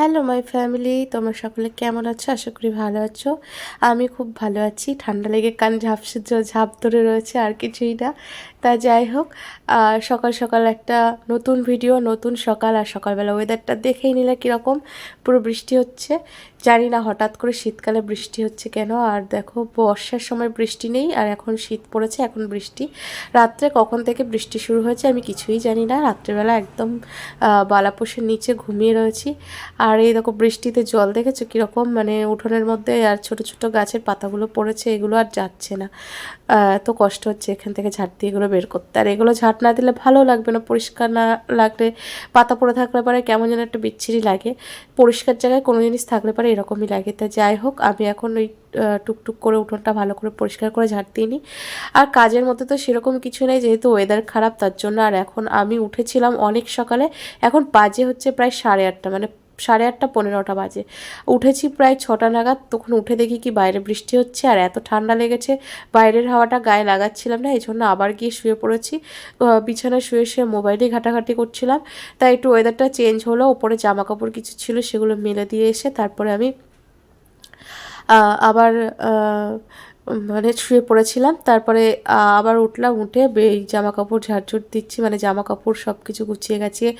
Hello my family, তোমরা সকলে কেমন আছো? আশা করি ভালো আছো। আমি খুব ভালো আছি। ঠান্ডা লেগে কান ঝাপসে ঝাপ ধরে রয়েছে, আর কিছুই না। তা যাই হোক সকাল সকাল একটা নতুন ভিডিও নতুন সকাল আর সকালবেলা ওয়েদারটা দেখেই নিলে কীরকম? পুরো বৃষ্টি হচ্ছে। জানি না হঠাৎ করে শীতকালে বৃষ্টি হচ্ছে কেন। আর দেখো, বর্ষার সময় বৃষ্টি নেই আর এখন শীত পড়েছে, এখন বৃষ্টি। রাত্রে কখন থেকে বৃষ্টি শুরু হয়েছে আমি কিছুই জানি না। রাত্রেবেলা একদম বালাপোষের নিচে ঘুমিয়ে রয়েছি। আর এই দেখো, বৃষ্টিতে জল দেখেছ কীরকম? মানে উঠোনের মধ্যে আর ছোট ছোট গাছের পাতাগুলো পড়েছে, এগুলো আর যাচ্ছে না। এত কষ্ট হচ্ছে এখান থেকে ঝাড় দিয়ে এগুলো বের করতে। আর এগুলো ঝাড় না দিলে ভালো লাগবে না, পরিষ্কার না লাগলে পাতা পড়ে থাকলে পরে কেমন যেন একটা বিচ্ছিরি লাগে। পরিষ্কার জায়গায় কোনো জিনিস থাকলে পরে এরকমই লাগে। তা যাই হোক, আমি এখন ওই টুকটুক করে উঠোনটা ভালো করে পরিষ্কার করে ঝাঁট দিয়ে নিই। আর কাজের মধ্যে তো সেরকম কিছু নেই, যেহেতু ওয়েদার খারাপ তার জন্য। আর এখন আমি উঠেছিলাম অনেক সকালে, এখন বাজে হচ্ছে প্রায় সাড়ে আটটা। মানে সাড়ে আটটা পনেরোটা বাজে। উঠেছি প্রায় ছটা নাগাদ, তখন উঠে দেখি কি বাইরে বৃষ্টি হচ্ছে, আর এত ঠান্ডা লেগেছে। বাইরের হাওয়াটা গায়ে লাগাচ্ছিলাম না এই জন্য আবার গিয়ে শুয়ে পড়েছি। বিছানায় শুয়ে শুয়ে মোবাইলে ঘাটাঘাটি করছিলাম। তাই একটু ওয়েদারটা চেঞ্জ হলো, ওপরে জামা কাপড় কিছু ছিল, সেগুলো মেলে দিয়ে এসে তারপরে আমি আবার মানে শুয়ে পড়েছিলাম। তারপরে আবার উঠলাম, উঠে এই জামা কাপড় ঝাড়ঝুট দিচ্ছি। মানে জামা কাপড় সব কিছু গুছিয়ে গাছিয়ে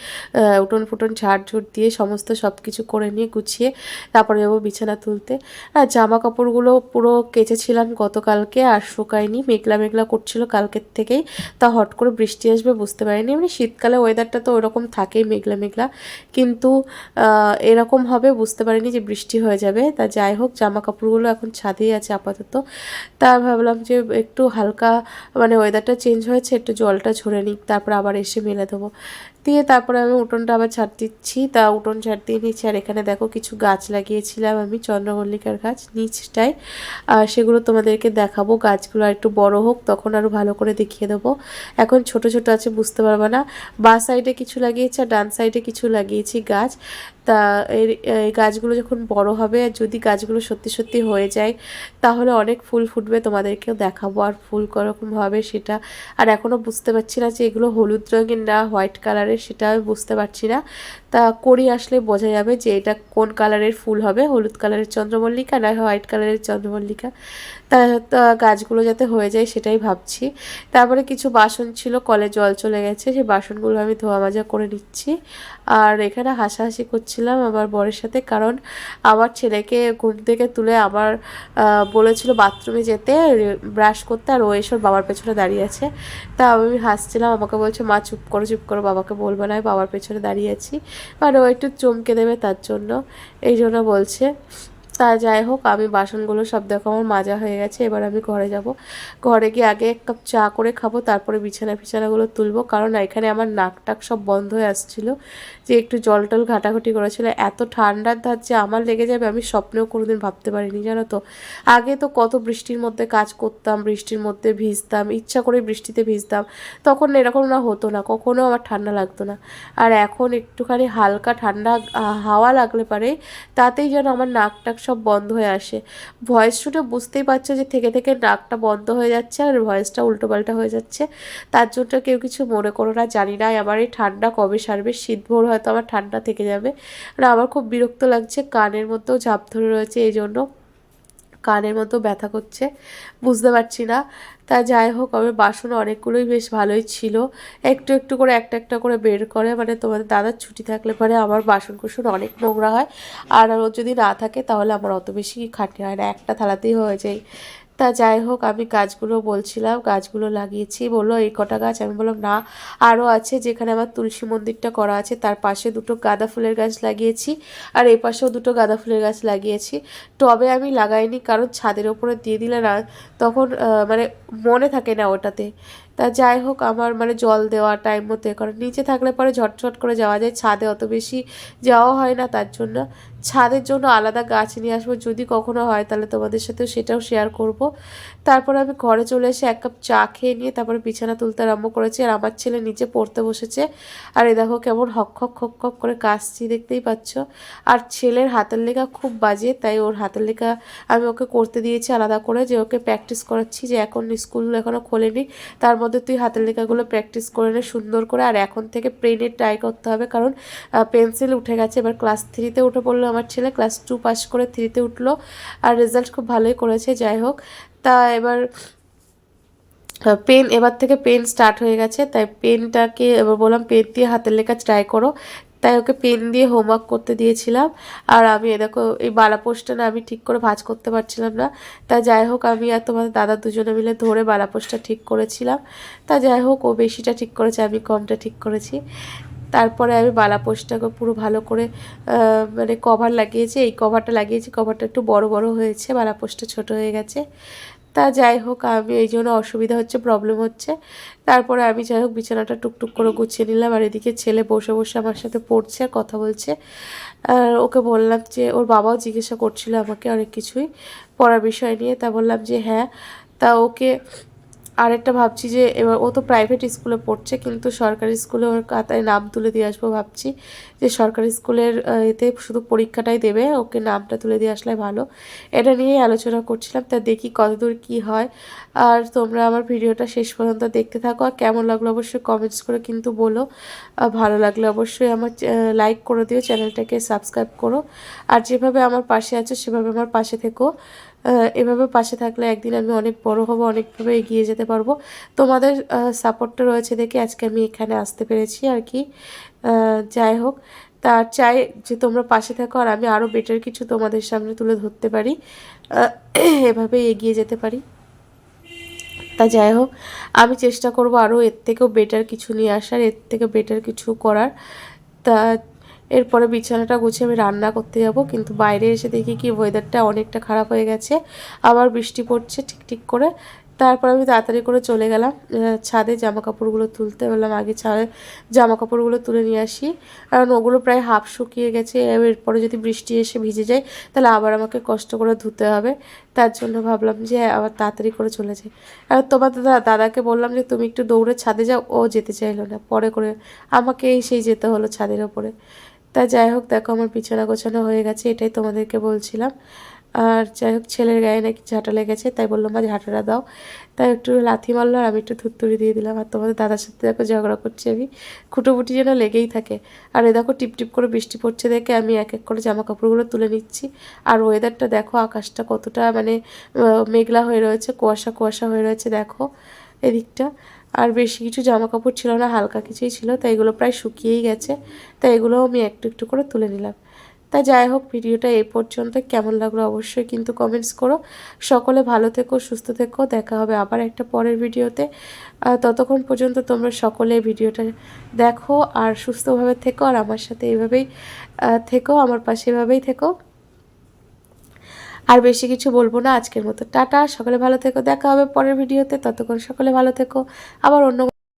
উঠোন ফুটন ঝাড়ঝুট দিয়ে সমস্ত সব কিছু করে নিয়ে গুছিয়ে তারপরে যাব বিছানা তুলতে। আর জামা কাপড়গুলো পুরো কেচেছিলাম গতকালকে আর শুকায়নি। মেঘলা মেঘলা করছিল কালকের থেকেই। তা হট করে বৃষ্টি আসবে বুঝতে পারিনি। এমনি শীতকালে ওয়েদারটা তো ওরকম থাকেই মেঘলা মেঘলা। কিন্তু এরকম হবে বুঝতে পারিনি যে বৃষ্টি হয়ে যাবে। তা যাই হোক জামা কাপড়গুলো এখন ছাদেই আছে আপাতত। তা ভাবলাম যে একটু হালকা মানে ওয়েদারটা চেঞ্জ হয়েছে, একটু জলটা ঝরে নিই তারপর আবার এসে মেলে দেবো। দিয়ে তারপরে আমি উঠোনটা আবার ছাড় দিচ্ছি। তা উঠোন ছাড় দিয়ে নিচ্ছি। আর এখানে দেখো কিছু গাছ লাগিয়েছিলাম আমি, চন্দ্রমল্লিকার গাছ নিচটায়। আর সেগুলো তোমাদেরকে দেখাবো। গাছগুলো একটু বড় হোক, তখন আরও ভালো করে দেখিয়ে দেবো। এখন ছোট ছোট আছে, বুঝতে পারবে না। বা সাইডে কিছু লাগিয়েছি আর ডান সাইডে কিছু লাগিয়েছি গাছ। তা এই গাছগুলো যখন বড় হবে, আর যদি গাছগুলো সত্যি সত্যি হয়ে যায়, তাহলে অনেক ফুল ফুটবে তোমাদেরকেও দেখাবো আর ফুল কীরকম হবে সেটা। আর এখনও বুঝতে পারছি না যে এগুলো হলুদ রঙের না, হোয়াইট কালারের সেটা বুঝতে পারছি না। তা করি আসলে বোঝা যাবে যে এটা কোন কালারের ফুল হবে, হলুদ কালারের চন্দ্রমল্লিকা না হোয়াইট কালারের চন্দ্রমল্লিকা। গাছগুলো যাতে হয়ে যায় সেটাই ভাবছি। তারপরে কিছু বাসন ছিল, কলে জল চলে গেছে, সেই বাসনগুলো আমি ধোয়া মাজা করে নিচ্ছি। আর এখানে হাসাহাসি করছিলাম আমার বরের সাথে, কারণ আমার ছেলেকে ঘুম থেকে তুলে আমার বলেছিল বাথরুমে যেতে ব্রাশ করতে, আর ও এসব বাবার পেছনে দাঁড়িয়ে আছে। তা আমি হাসছিলাম, আমাকে বলছে, মা, চুপ করো চুপ করো, বাবাকে বলব না বাবার পেছনে দাঁড়িয়ে আছি। মানে ও একটু চমকে দেবে তার জন্য। এই জন্য বলছে তা যাই হোক, আমি বাসনগুলো সব দেখো আমার মাজা হয়ে গেছে, এবার আমি ঘরে যাব। ঘরে গিয়ে আগে এক কাপ চা করে খাব, তারপরে বিছানা ফিছানাগুলো তুলবো, কারণ এখানে আমার নাক টাক সব বন্ধ হয়ে আসছিল। যে একটু জল টল ঘাটাঘাটি করেছিল, এত ঠান্ডার ধার যে আমার লেগে যাবে, আমি স্বপ্নেও কোনোদিন ভাবতে পারিনি, জানো তো। আগে তো কত বৃষ্টির মধ্যে কাজ করতাম, বৃষ্টির মধ্যে ভিজতাম, ইচ্ছা করে বৃষ্টিতে ভিজতাম, তখন এরকম না হতো না, কখনো আমার ঠান্ডা লাগতো না। আর এখন একটুখানি হালকা ঠান্ডা হাওয়া লাগলে পারে, তাতেই যেন আমার নাক টাক সব বন্ধ হয়ে আসে। ভয়েস শুনে বুঝতেই পারছ যে থেকে থেকে নাকটা বন্ধ হয়ে যাচ্ছে আর ভয়েসটা উল্টোপাল্টা হয়ে যাচ্ছে। তার জন্য কেউ কিছু মনে করো না, জানি না আমার এই ঠান্ডা কবে সারবে শীত ভোর হয়তো আমার ঠান্ডা থেকে যাবে। আর আমার খুব বিরক্ত লাগছে, কানের মধ্যেও ঝাপ ধরে রয়েছে, এই জন্য কানের মতো ব্যথা করছে, বুঝতে পারছি না। তা যাই হোক, আমার বাসন অনেকগুলোই বেশ ভালোই ছিল। একটু একটু করে একটা একটা করে বের করে মানে তোমাদের দাদার ছুটি থাকলে পরে আমার বাসন কুসন অনেক নোংরা হয়। আর যদি না থাকে, তাহলে আমার অত বেশি খাটনি হয় না। একটা থালাতেই হয়ে যায়। তা যাই হোক, আমি গাছগুলো বলছিলাম, গাছগুলো লাগিয়েছি। বলল, এই কটা গাছ? আমি বললাম, না আরও আছে যেখানে আমার তুলসী মন্দিরটা করা আছে। তার পাশে দুটো গাঁদা ফুলের গাছ লাগিয়েছি আর এই পাশেও দুটো গাঁদা ফুলের গাছ লাগিয়েছি। টবে আমি লাগাইনি, কারণ ছাদের ওপরে দিয়ে দিলে না, তখন মানে মনে থাকে না ওটাতে। তা যাই হোক, আমার মানে জল দেওয়া টাইম মতো এ কারণ নিচে থাকলে পরে ঝটঝট করে যাওয়া যায়। ছাদে অত বেশি যাওয়া হয় না তার জন্য। ছাদের জন্য আলাদা গাছ নিয়ে আসব। যদি কখনো হয় তাহলে তোমাদের সাথেও সেটাও শেয়ার করব। তারপরে আমি ঘরে চলে এসে এক কাপ চা খেয়ে নিয়ে তারপরে বিছানা তুলতে আরম্ভ করেছি। আর আমার ছেলে নিচে পড়তে বসেছে। আর এ দেখো কেমন হক হক হক হক করে কাশছি দেখতেই পাচ্ছ। আর ছেলের হাতের লেখা খুব বাজে, তাই ওর হাতের লেখা আমি ওকে করতে দিয়েছি আলাদা করে যে ওকে প্র্যাকটিস করাচ্ছি যে এখন স্কুল এখনও খোলেনি। তার মধ্যে মধ্যে তুই হাতের লেখাগুলো প্র্যাকটিস করে নে, সুন্দর করে। আর এখন থেকে পেনে ট্রাই করতে হবে, কারণ পেন্সিল উঠে গেছে। এবার ক্লাস থ্রিতে উঠে পড়ল আমার ছেলে ক্লাস টু পাস করে থ্রিতে উঠল। আর রেজাল্ট খুব ভালোই করেছে, যাই হোক। তা এবার পেন এবার থেকে পেন স্টার্ট হয়ে গেছে। তাই পেনটাকে এবার বললাম পেন দিয়ে হাতের লেখা ট্রাই করো। তাই ওকে পেন দিয়ে হোমওয়ার্ক করতে দিয়েছিলাম। আর আমি এ দেখো, এই বালাপোস্টটা না আমি ঠিক করে ভাঁজ করতে পারছিলাম না। তা যাই হোক, আমি আর তোমাদের দাদা দুজনে মিলে ধরে বালাপোস্টটা ঠিক করেছিলাম। তা যাই হোক, ও বেশিটা ঠিক করেছে, আমি কমটা ঠিক করেছি। তারপরে আমি বালাপোস্টটাকে পুরো ভালো করে মানে কভার লাগিয়েছি। এই কভারটা লাগিয়েছি কভারটা একটু বড় বড় হয়েছে বালাপোস্টটা ছোট হয়ে গেছে। তা যাই হোক, আমি এই জন্য অসুবিধা হচ্ছে প্রবলেম হচ্ছে। তারপরে আমি যাই হোক, বিছানাটা টুকটুক করে গুছিয়ে নিলাম। আর এদিকে ছেলে বসে বসে আমার সাথে পড়ছে আর কথা বলছে। আর ওকে বললাম যে, ওর বাবাও জিজ্ঞাসা করছিল আমাকে অনেক কিছুই পড়ার বিষয় নিয়ে। তা বললাম যে হ্যাঁ তা ওকে আরেকটা ভাবছি যে, এবার ও তো প্রাইভেট স্কুলে পড়ছে, কিন্তু সরকারি স্কুলে ওর খাতায় নাম তুলে দিয়ে আসব ভাবছি। যে সরকারি স্কুলের এতে শুধু পরীক্ষাটাই দেবে, ওকে নামটা তুলে দিয়ে আসলে ভালো। এটা নিয়েই আলোচনা করছিলাম, তা দেখি কতদূর কি হয়। আর তোমরা আমার ভিডিওটা শেষ পর্যন্ত দেখতে থাকো, আর কেমন লাগল অবশ্যই কমেন্টস করে কিন্তু বলো। ভালো লাগলে অবশ্যই আমার লাইক করে দিও, চ্যানেলটাকে সাবস্ক্রাইব করো। আর যেভাবে আমার পাশে আছো, সেভাবে আমার পাশে থেকো। এভাবে পাশে থাকলে একদিন আমি অনেক বড় হব, অনেকভাবে এগিয়ে যেতে পারব। তোমাদের সাপোর্টটা রয়েছে দেখে আজকে আমি এখানে আসতে পেরেছি আর কি। যাই হোক তা চাই যে তোমরা পাশে থাকো আর আমি আরও বেটার কিছু তোমাদের সামনে তুলে ধরতে পারি আহ, এভাবেই এগিয়ে যেতে পারি। তা যাই হোক আমি চেষ্টা করব আরও এর থেকেও বেটার কিছু নিয়ে আসার এর থেকে বেটার কিছু করার। তা এরপরে বিছানাটা গুছিয়ে আমি রান্না করতে যাব কিন্তু বাইরে এসে দেখি কি ওয়েদারটা অনেকটা খারাপ হয়ে গেছে। আবার বৃষ্টি পড়ছে ঠিক ঠিক করে। তারপর আমি তাড়াতাড়ি করে চলে গেলাম ছাদে জামা কাপড়গুলো তুলতে। বললাম, আগে ছাদে জামা কাপড়গুলো তুলে নিয়ে আসি। কারণ ওগুলো প্রায় হাফ শুকিয়ে গেছে। এরপরে যদি বৃষ্টি এসে ভিজে যায়, তাহলে আবার আমাকে কষ্ট করে ধুতে হবে। তার জন্য ভাবলাম যে, আবার তাড়াতাড়ি করে চলে যাই। আর তোমার দাদা দাদাকে বললাম যে, তুমি একটু দৌড়ে ছাদে যাও, ও যেতে চাইলো না। পরে করে আমাকেই সেই যেতে হলো ছাদের ওপরে। তা যাই হোক, দেখো আমার বিছানা গোছানো হয়ে গেছে, এটাই তোমাদেরকে বলছিলাম। আর যাই হোক, ছেলের গায়ে নাকি ঝাঁটা লেগেছে, তাই বললাম, মা, ঝাঁটাটা দাও। তাই একটু লাথি মারলো আর আমি একটু থুত্তুরি দিয়ে দিলাম। আর তোমাদের দাদার সাথে দেখো ঝগড়া করছি আমি। খুঁটোপুটি যেন লেগেই থাকে। আর এ দেখো টিপ টিপ করে বৃষ্টি পড়ছে দেখে আমি এক এক করে জামা কাপড়গুলো তুলে নিচ্ছি। আর ওয়েদারটা দেখো, আকাশটা কতটা মানে মেঘলা হয়ে রয়েছে, কুয়াশা কুয়াশা হয়ে রয়েছে, দেখো এদিকটা। আর বেশি কিছু জামা কাপড় ছিল না, হালকা কিছুই ছিল, তাই এগুলো প্রায় শুকিয়েই গেছে। তাই এগুলোও আমি একটু একটু করে তুলে নিলাম। তা যাই হোক, ভিডিওটা এই পর্যন্ত। কেমন লাগল অবশ্যই কিন্তু কমেন্টস করো। সকলে ভালো থেকো, সুস্থ থেকো। দেখা হবে আবার একটা পরের ভিডিওতে। ততক্ষণ পর্যন্ত তোমরা সকলে ভিডিওটা দেখো আর সুস্থভাবে থেকো। আর আমার সাথে এভাবেই থেকো, আমার পাশে এভাবেই থেকো। আর বেশি কিছু বলব না। আজকের মতো টাটা। সকলে ভালো থেকো। দেখা হবে পরের ভিডিওতে। ততক্ষণ সকলে ভালো থেকো। আবার অন্য